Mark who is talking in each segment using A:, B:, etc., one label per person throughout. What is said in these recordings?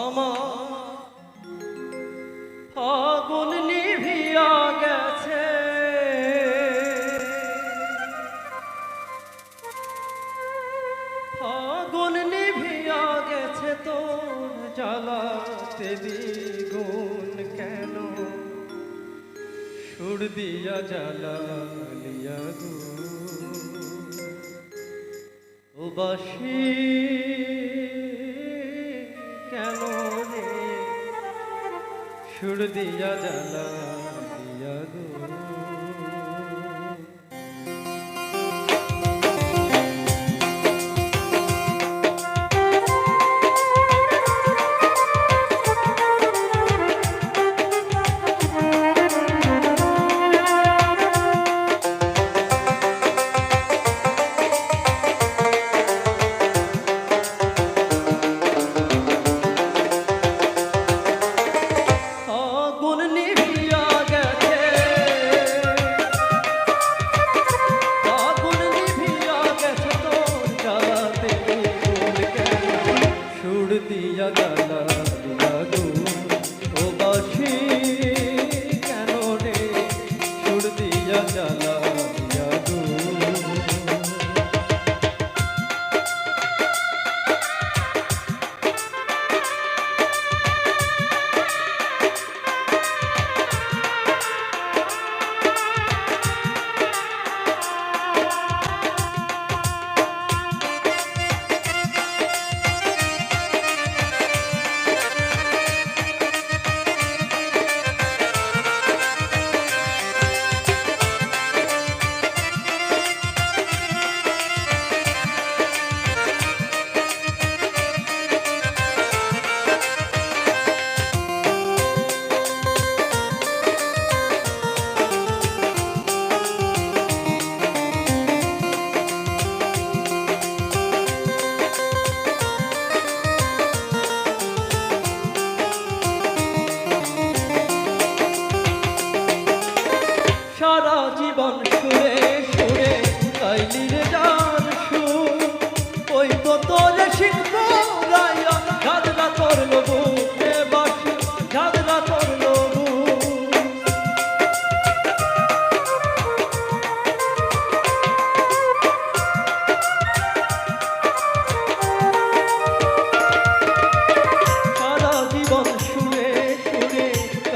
A: আমার ফাগুন নিভিয়া গেছে। ফাগুন নিভিয়া গেছে তোর জ্বালাতে দ্বিগুণ কেন? সুর দিয়া জ্বালালিয়া গো। বাসী সুর দিয়া জ্বালা দিয়া গো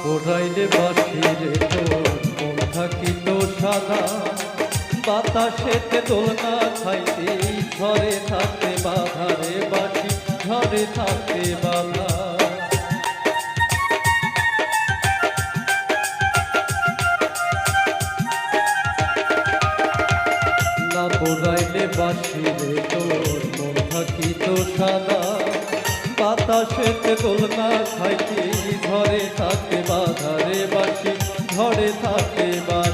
A: পড়াইলে বাসিরে তোর মন থাকিত সাদা বাতাসেতে দোলনা খাইতে ঘরে থাকতে বাধারে বাসি ঘরে থাকতে বাধা। না পোড়াইলে বাসিরে তোর মন থাকিত সাদা বাতাসেতে দোলনা খাইতে ঝরে থাকে বাধারে বাসি? ঝরে থাকে বা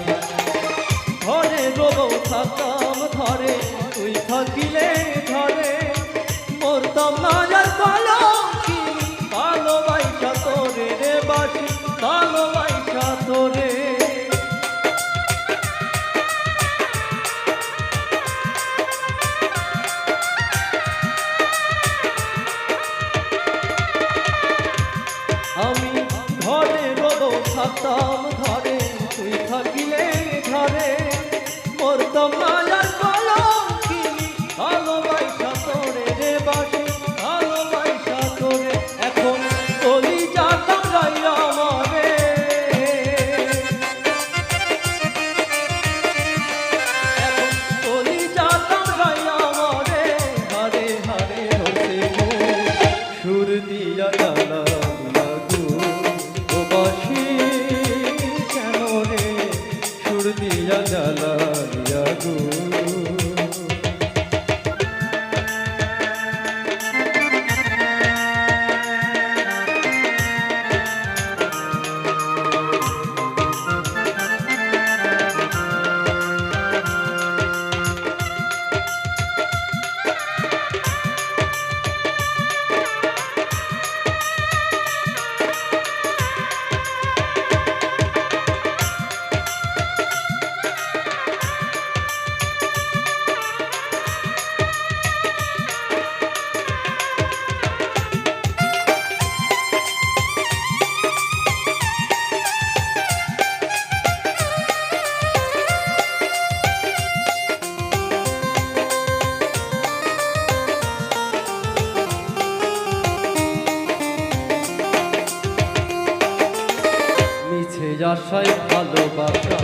A: মিছে আশায় ভালোবাসা,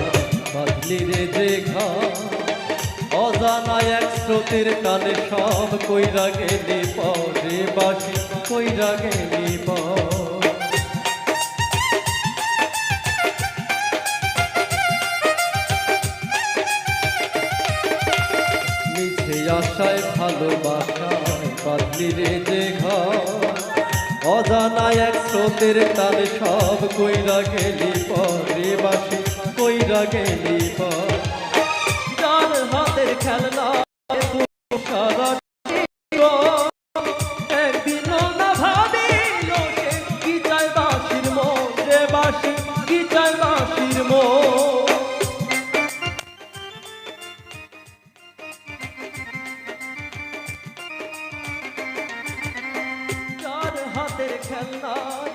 A: বাদলি রে যে অজানা এক স্রোতের টানে সব কই রাগে গেলি পরে বাসি কই রাগে পর আশায় ভালোবাসায় বাদলি রে যে ঘর অজানা এক স্রোতের তালে সব কইরা গেলি পরে বাসি কইরা গেলি পর। যার হাতের খেলনা tell